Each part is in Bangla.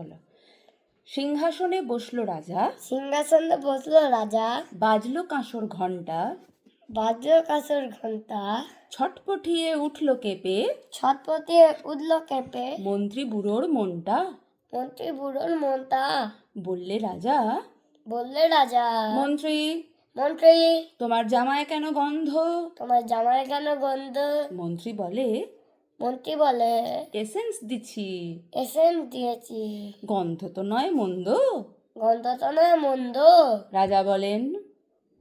বলো। সিংহাসনে বসল রাজা। সিংহাসনে বসল রাজা। বাজলো কাঁসর ঘণ্টা। বাজলো কাসর ঘণ্টা ছটপটিয়ে উঠল কেঁপে। ছটপটি উঠল কেঁপে। মন্ত্রী বুড়োর মনটা। মন্ত্রী বুড়োর মনটা। বললে রাজা। বললে রাজা। মন্ত্রী। মন্ত্রী। তোমার জামায় কেন গন্ধ? তোমার জামাই কেন গন্ধ? মন্ত্রী বলে মন্ত্রী বলে। এসেন্স দিচ্ছি। এসেন্স দিয়েছি। গন্ধ তো নয় মন্দ। গন্ধ তো নয় মন্দ। রাজা বলেন।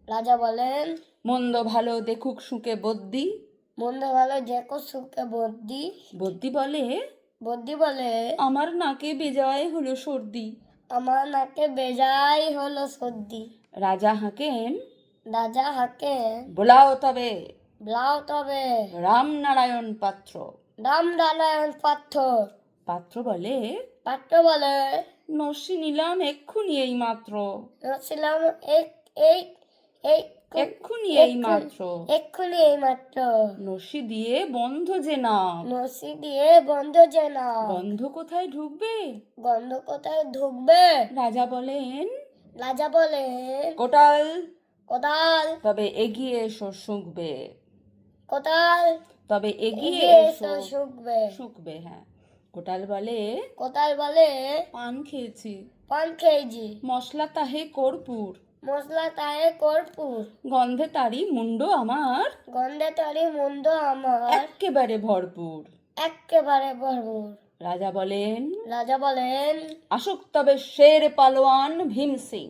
রাজা বলেন। মন্দ ভালো দেখুক শুকে বদ্যি। মন্দ ভালো দেখো সুখে বদ্যি। বদ্যি বলে বদ্যি বলে। আমার নাকে বেজায় হলো সর্দি। আমার নাকে বেজাই হলো সর্দি। রাজা হাঁকেন। রাজা হাকে বোলাও তবে। ব্লাও তবে। রামনারায়ণ পাত্র। রাম নারায়ণ পাথর পাত্র বলে? পাত্র বলে নসি নিলাম এক্ষুনি এই মাত্র ছিলাম এক এই এই এক্ষুনি এই মাত্র এক্ষুনি এই মাত্র নসি দিয়ে বন্ধ যে না। নসি দিয়ে বন্ধ যে না। গন্ধ কোথায় ঢুকবে? গন্ধ কোথায় ঢুকবে? রাজা বলেন। রাজা বলে কোটাল কোদাল। তবে এগিয়ে এসো শুকবে। কোদাল। তবে এগিয়ে এসো। শুকবে। শুকবে হ্যাঁ। কোটাল বলে কোটাল বলে পান খেয়েছি। পান খেয়েছি। মশলা তাহে কর্পূর। মশলা তায়ে কর্পূর। গন্ধে তারি মুন্ড আমার। গন্ধে তারি মন্দ আমার। একেবারে ভরপুর। একেবারে ভরপুর। রাজা বলেন রাজা বলেন আসুক তবে শের পালোয়ান ভীম সিং।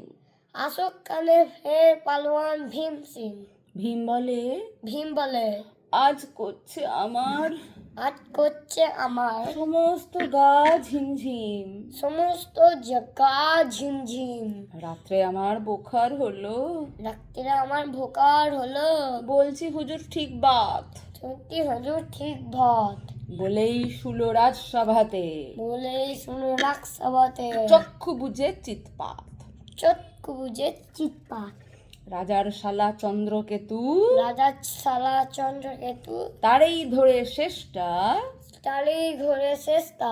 আসক কানে ফের পালোয়ান ভীম সিং। ভীম বলে ভীম বলে আজ করছে আমার আজ করছে আমার সমস্ত গা ঝিমঝিম। সমস্ত জায়গা ঝিমঝিম। রাত্রে আমার বোখার হলো। রাত্রিরে আমার ভোকার হলো। বলছি হুজুর ঠিক বাত। সত্যি হুজুর ঠিক ভাত বলেই শুলো রাজসভাতে। বলেই শুনো রাখ সবাতে চক্ষু বুঝে চিৎপাত। চক্ষু বুঝে চিৎপাত। রাজার শালা চন্দ্রকেতু। রাজার শালা চন্দ্রকেতু। তারেই ধরে শেষটা? তালি ধরে শেষটা?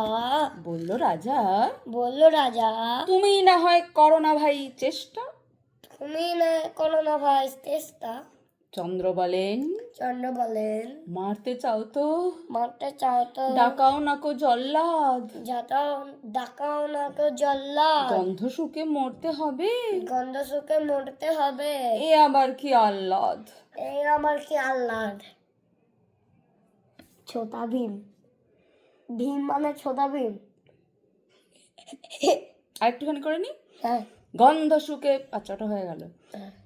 বলল রাজা। বলল রাজা। তুমি না হয় করোনা ভাই চেষ্টা? তুমি না করোনা ভাই চেষ্টা? চন্দ্র বলেন চন্দ্র বলেন মারতে চাও তো? মারতে চাও তো। ডাকাও নাকো জল্লাদ। যাতাও ডাকাও না তো জল্লা গন্ধ শুকে মরতে হবে। গন্ধ শুকে মরতে হবে। এ আবার কি আহ্লাদ? এই আমার কি আহ্লাদ? ছোটা ভীম। ভীম মানে ছোটা ভীম। আর একটুখানি করে নি? হ্যাঁ। গন্ধ শুকে আচ্ছাটা হয়ে গেল।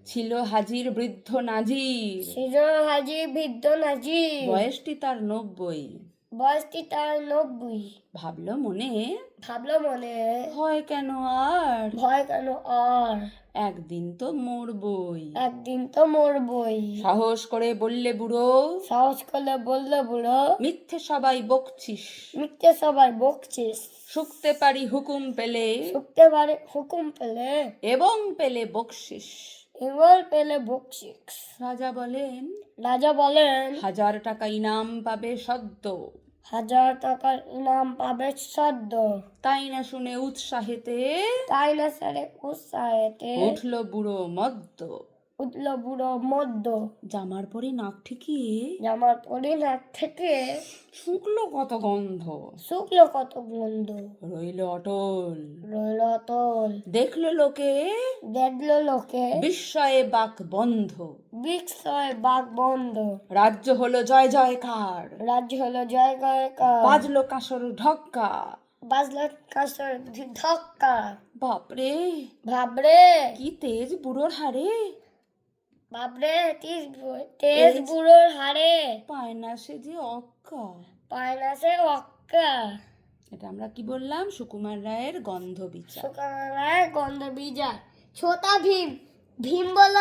ছিল হাজির বৃদ্ধ নাজির। সৃজন হাজি বৃদ্ধ নাজি বয়সটি তার নব্বই। বয়সটি তার নব্বই। ভাবলো মনে? ভাবলো মনে? হয় কেন আর? ভয় কেন আর? একদিন তো মরবই। একদিন তো মরবই। সাহস করে বললে বুড়ো। সাহস করে বললে বুড়ো। মিথ্যে সবাই বকছিস। মিথ্যে সবাই বকছিস। শুকতে পারি হুকুম পেলে। শুকতে পারে হুকুম পেলে। এবং পেলে বকশিস। এবার পেলে বকছিস রাজা বলেন রাজা বলেন হাজার টাকা ইনাম পাবে সদ্য। হাজার টাকার ইনাম পাবে সদ্য। তাই না শুনে উৎসাহেতে? তাই না স্যারে উৎসাহেতে? উঠল বুড়ো মদ্য। উঠল বুড়ো মধ্য জামার পরে নাক ঠিকিয়ে? জামার পরিণাম থেকে শুকলো কত গন্ধ? শুকলো কত বন্ধ রইল অটল। রইল তল দেখল লোকে? দেখল লোকে। বিস্ময়ে বাক বন্ধ। বিক্সয় বাঘ বন্ধ। রাজ্য হলো জয় জয়কার। রাজ্য হলো জয় জয়কার। বাজলো কাসর ঢক্কা। বাজলো কাসর ধক্কা বাপরে! ভাবরে কি তেজ বুড়োর হারে বাপরে তিস তেজ বুড়োর হারে পায়নাসে যে অক্কা। পায়নাসে অক্কা। এটা আমরা কি বললাম? সুকুমার রায়ের গন্ধ বিচার রায়ের গন্ধ ছোটা ভীম। ভীম বলো।